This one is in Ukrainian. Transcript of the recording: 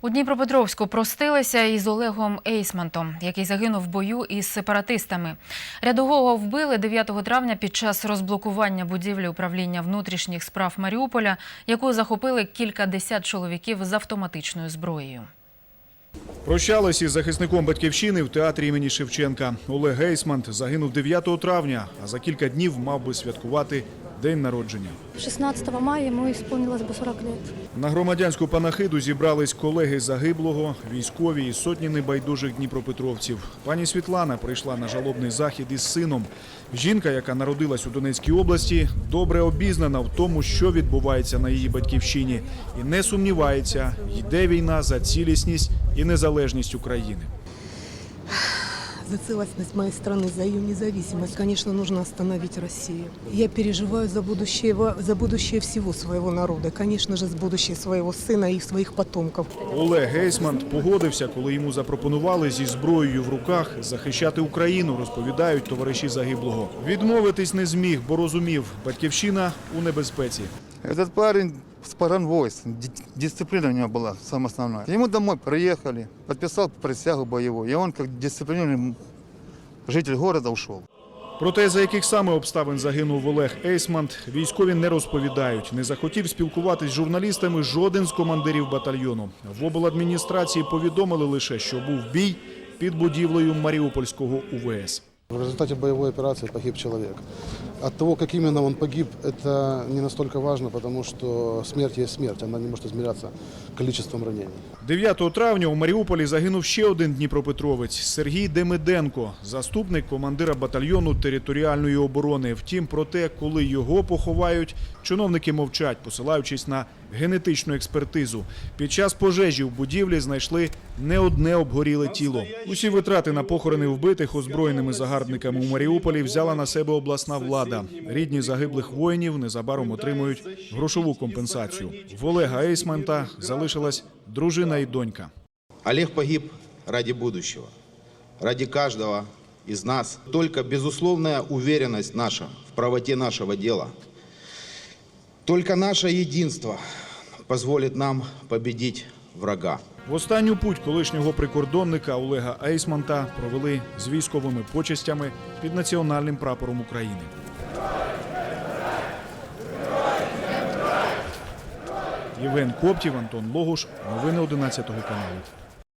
У Дніпропетровську простилися із Олегом Ейсмантом, який загинув в бою із сепаратистами. Рядового вбили 9 травня під час розблокування будівлі управління внутрішніх справ Маріуполя, яку захопили кількадесят чоловіків з автоматичною зброєю. Прощались із захисником батьківщини в театрі імені Шевченка. Олег Гейсмант загинув 9 травня, а за кілька днів мав би святкувати день народження. 16 мая ему исполнилось бы 40 лет. На громадянську панахиду зібрались колеги загиблого, військові і сотні небайдужих дніпропетровців. Пані Світлана прийшла на жалобний захід із сином. Жінка, яка народилась у Донецькій області, добре обізнана в тому, що відбувається на її батьківщині, і не сумнівається, йде війна за цілісність і незалежність України за целостность моей страны, за ее независимость. Конечно, нужно остановить Россию. Я переживаю за будущее, во- за будущее всего своего народа. Конечно же, с будущее своего сына и своих потомков. Олег Гейсмант погодився, коли йому запропонували зі зброєю в руках захищати Україну, розповідають товариші загиблого. Відмовитись не зміг, бо розумів, батьківщина у небезпеці. Этот парень с паранвойс, ди- дисциплина у него была самая основная. Ему домой приехали, подписал присягу боевую, и он как дисциплинированный житель города ушел. Про те, за яких саме обставин загинув Олег Ейсмант, військові не розповідають. Не захотів спілкуватись з журналістами жоден з командирів батальйону. В обладміністрації повідомили лише, що був бій під будівлею Маріупольського УВС. В результате боевой операции погиб человек. От того, как именно он погиб, это не настолько важно, потому что смерть есть смерть, она не может измеряться количеством ранений. 9 травня у Маріуполі загинув ще один дніпропетровець Сергій Демиденко, заступник командира батальйону територіальної оборони. Втім, про те, коли його поховають, чиновники мовчать, посилаючись на генетичну експертизу. Під час пожежі в будівлі знайшли не одне обгоріле тіло. Усі витрати на похорони вбитих озброєними загарбниками у Маріуполі взяла на себе обласна влада. Рідні загиблих воїнів незабаром отримують грошову компенсацію. В Олега Ейсманта залишилась дружина і донька. Олег погиб ради будущего, ради каждого из нас. Только безусловная уверенность наша в правоте нашего дела, только наше единство позволит нам победить врага. В останню путь колишнього прикордонника Олега Ейсманта провели з військовими почестями під національним прапором України. Євген Коптів, Антон Логуш. Новини 11 каналу.